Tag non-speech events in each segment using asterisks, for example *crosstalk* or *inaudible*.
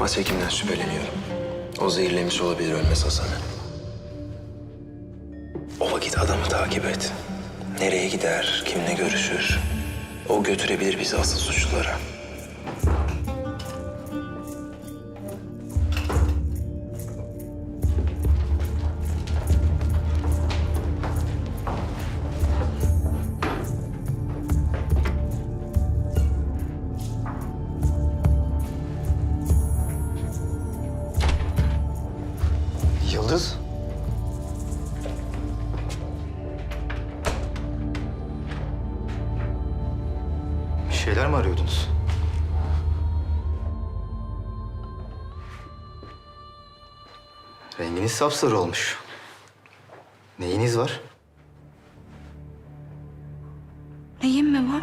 Maç hekimden şüpheleniyorum. O zehirlemiş olabilir ölmez Hasan'ı. O vakit adamı takip et. Nereye gider, kimle görüşür? O götürebilir bizi asıl suçlulara. Renginiz sapsarı olmuş. Neyiniz var? Neyim mi var?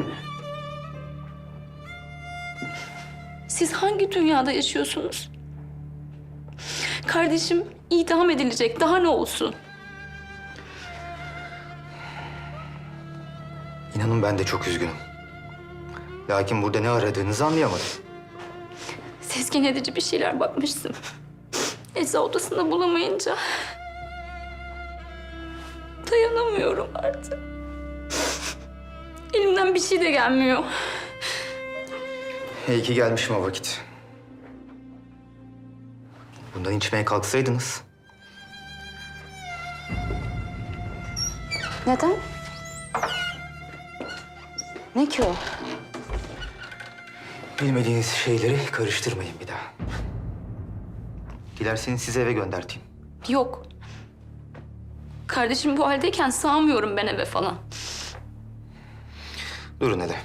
Siz hangi dünyada yaşıyorsunuz? Kardeşim idam edilecek. Daha ne olsun? İnanın ben de çok üzgünüm. Lakin burada ne aradığınızı anlayamadım. Sezgin edici bir şeyler bakmışsın. Ecza odasında bulamayınca... Dayanamıyorum artık. Elimden bir şey de gelmiyor. İyi ki gelmişim o vakit. Bundan içmeye kalksaydınız. Neden? Ne ki o? Bilmediğiniz şeyleri karıştırmayın bir daha. Dilerseniz sizi eve gönderteyim. Yok. Kardeşim bu haldeyken sığamıyorum ben eve falan. Durun hele.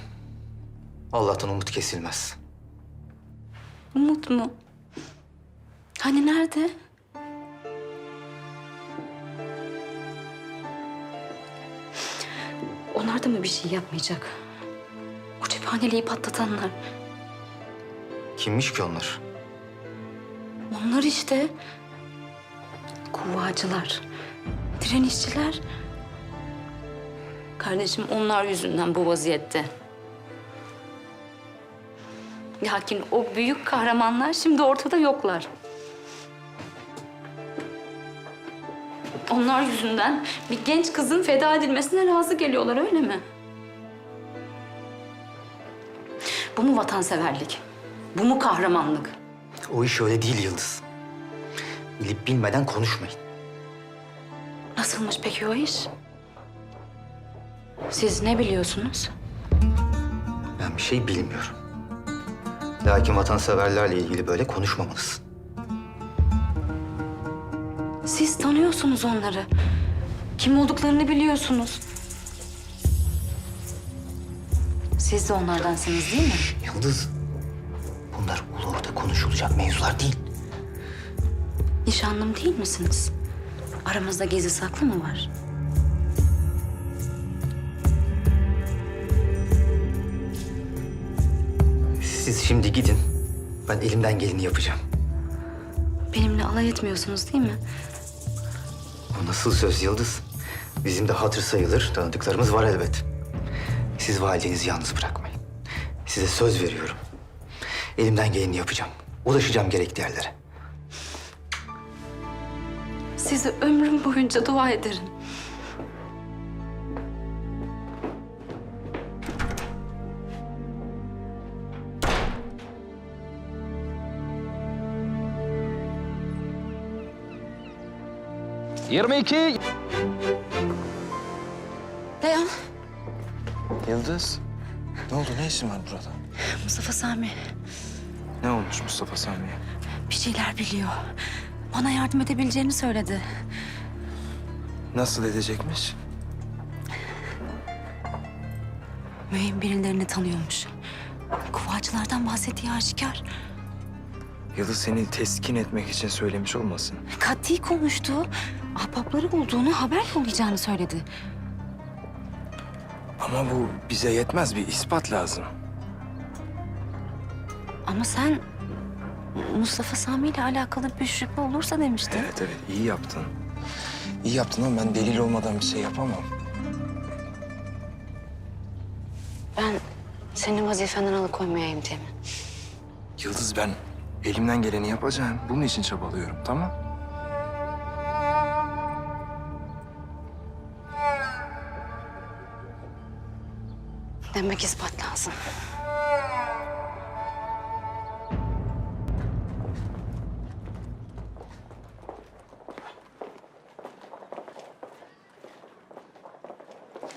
Allah'tan umut kesilmez. Umut mu? Hani nerede? Onlar da mı bir şey yapmayacak? O cephaneliği patlatanlar. Kimmiş ki onlar? Onlar işte. Kuvvacılar. Direnişçiler. Kardeşim onlar yüzünden bu vaziyette. Lakin o büyük kahramanlar şimdi ortada yoklar. Onlar yüzünden bir genç kızın feda edilmesine razı geliyorlar öyle mi? Bu mu vatanseverlik? Bu mu kahramanlık? O iş öyle değil Yıldız. Bilip bilmeden konuşmayın. Nasılmış peki o iş? Siz ne biliyorsunuz? Ben bir şey bilmiyorum. Lakin vatanseverlerle ilgili böyle konuşmamalısın. Siz tanıyorsunuz onları. Kim olduklarını biliyorsunuz. Siz de onlardansınız değil mi? Yıldız, konuşulacak mevzular değil. Nişanlım değil misiniz? Aramızda gezi saklı mı var? Siz şimdi gidin. Ben elimden geleni yapacağım. Benimle alay etmiyorsunuz değil mi? O nasıl söz Yıldız? Bizim de hatır sayılır tanıdıklarımız var elbet. Siz validenizi yalnız bırakmayın. Size söz veriyorum. Elimden geleni yapacağım. Ulaşacağım gerekli yerlere. Size ömrüm boyunca dua ederim. Dayan. Yıldız, ne oldu? Ne işin var burada? Mustafa Sami Ne olmuş Mustafa Sami'ye? bir şeyler biliyor. Bana yardım edebileceğini söyledi. Nasıl edecekmiş? Mühim birilerini tanıyormuş. Kuvacılardan bahsettiği aşikar. Yıldız seni teskin etmek için söylemiş olmasın? Katli konuştu. Ahbapları bulduğunu haber yollayacağını söyledi. Ama bu bize yetmez. Bir ispat lazım. Ama sen Mustafa Sami ile alakalı bir şüphe olursa demiştin. Evet evet iyi yaptın. İyi yaptın ama ben delil olmadan bir şey yapamam. Ben senin vazifenden alıkoymayayım diye mi? Yıldız ben Elimden geleni yapacağım. Bunun için çabalıyorum, tamam? Demek ispat lazım.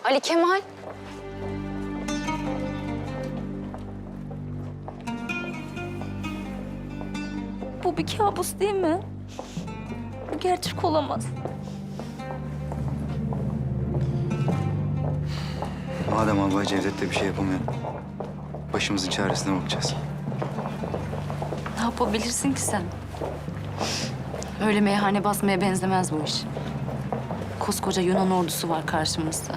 Ali Kemal. Bu bir kabus değil mi? Bu gerçek olamaz. Madem Albay Cevdet de bir şey yapamıyor. Başımızın çaresine bakacağız. Ne yapabilirsin ki sen? Öyle meyhane basmaya benzemez bu iş. Koskoca Yunan ordusu var karşımızda.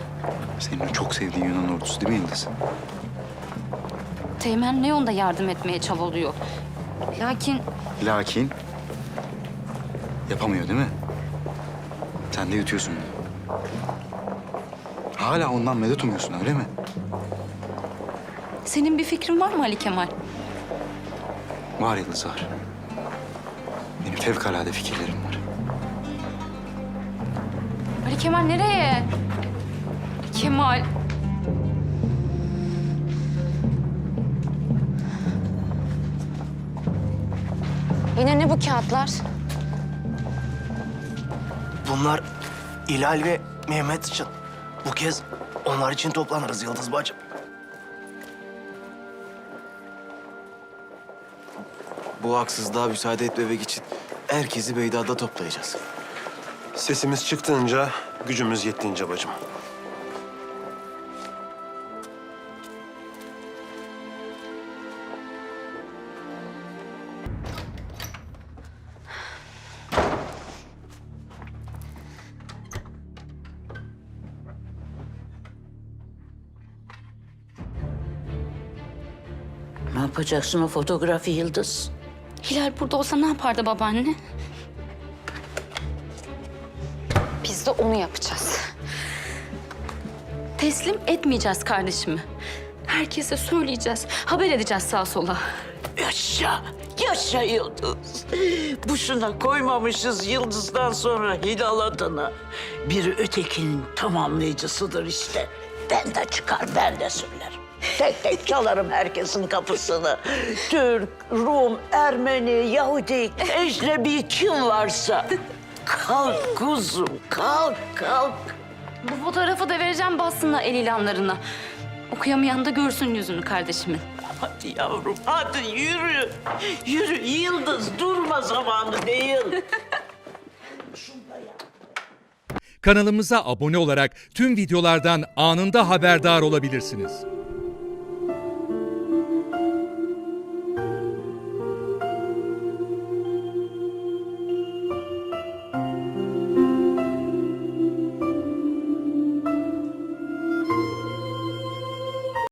Senin o çok sevdiğin Yunan ordusu değil mi Yıldız? Teğmen Leon da yardım etmeye çabalıyor. Lakin Lakin yapamıyor değil mi? Sen de yutuyorsun bunu. Hala ondan medet umuyorsun öyle mi? senin bir fikrin var mı Ali Kemal? Var Yıldız var. Benim fevkalade fikirlerim var. Ali Kemal nereye? Ali Kemal. Yine ne bu kağıtlar? Bunlar İlal ve Mehmet için. Bu kez onlar için toplanırız Yıldız bacım. Bu haksızlığa müsaade etmemek için herkesi meydanda toplayacağız. Sesimiz çıktığınca, gücümüz yettiğince bacım. Yapacaksın o fotoğrafı Yıldız? Hilal burada olsa ne yapardı babaanne? Biz de onu yapacağız. Teslim etmeyeceğiz kardeşimi. Herkese söyleyeceğiz. Haber edeceğiz sağa sola. Yaşa, yaşa Yıldız. Boşuna koymamışız Yıldız'dan sonra Hilal adını. Biri ötekinin tamamlayıcısıdır işte. Ben de çıkar, ben de söylerim. *laughs* Tek tek çalarım herkesin kapısını. Türk, Rum, Ermeni, Yahudi, ecnebi kim varsa. Kalk kuzum, kalk, kalk. Bu fotoğrafı da vereceğim bassınlar el ilanlarına. Okuyamayan da görsün yüzünü kardeşimin. Hadi yavrum, hadi yürü. Yürü Yıldız, durma zamanı değil. Kanalımıza abone olarak tüm videolardan anında haberdar olabilirsiniz.